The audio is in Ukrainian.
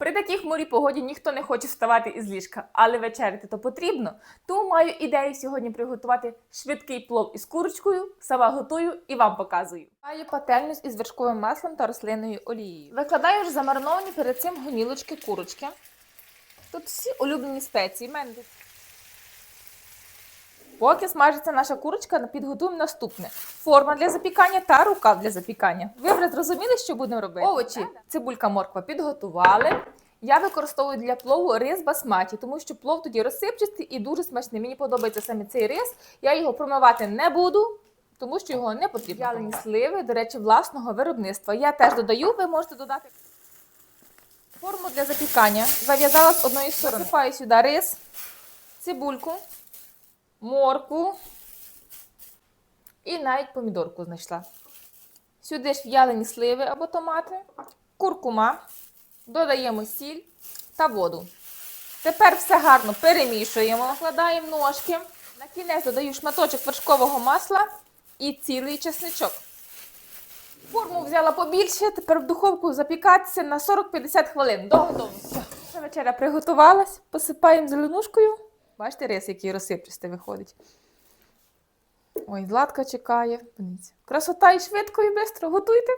При такій хмурій погоді ніхто не хоче вставати із ліжка, але вечеряти то потрібно. Тому маю ідею сьогодні приготувати швидкий плов із курочкою, сама готую і вам показую. Маю пательню із вершковим маслом та рослинною олією. Викладаю вже замариновані перед цим гомілочки курочки. Тут всі улюблені спеції. мене тут Поки смажиться наша курочка, підготуємо наступне: форма для запікання та рукав для запікання. Ви вже зрозуміли, що будемо робити? Овочі, цибулька, морква підготували. Я використовую для плову рис басматі, тому що плов тоді розсипчастий і дуже смачний. Мені подобається саме цей рис. Я його промивати не буду, тому що його не потрібно. Вялені сливи, до речі, власного виробництва. Я теж додаю, ви можете додати. Форму для запікання зав'язала з одної сторони. Насипаю сюди рис, цибульку, морку і навіть помідорку знайшла. Сюди ж в'ялені сливи або томати, куркума, додаємо сіль та воду. Тепер все гарно перемішуємо, накладаємо ножки. На кінець додаю шматочок вершкового масла і цілий чесничок. Форму взяла побільше, тепер в духовку запікатися на 40-50 хвилин до готовності. Вечеря приготувалась, посипаємо зеленушкою. Бачите, рис, який розсипчастий виходить. Ой, Златка чекає. Красота і швидко, і швидко. Готуйте.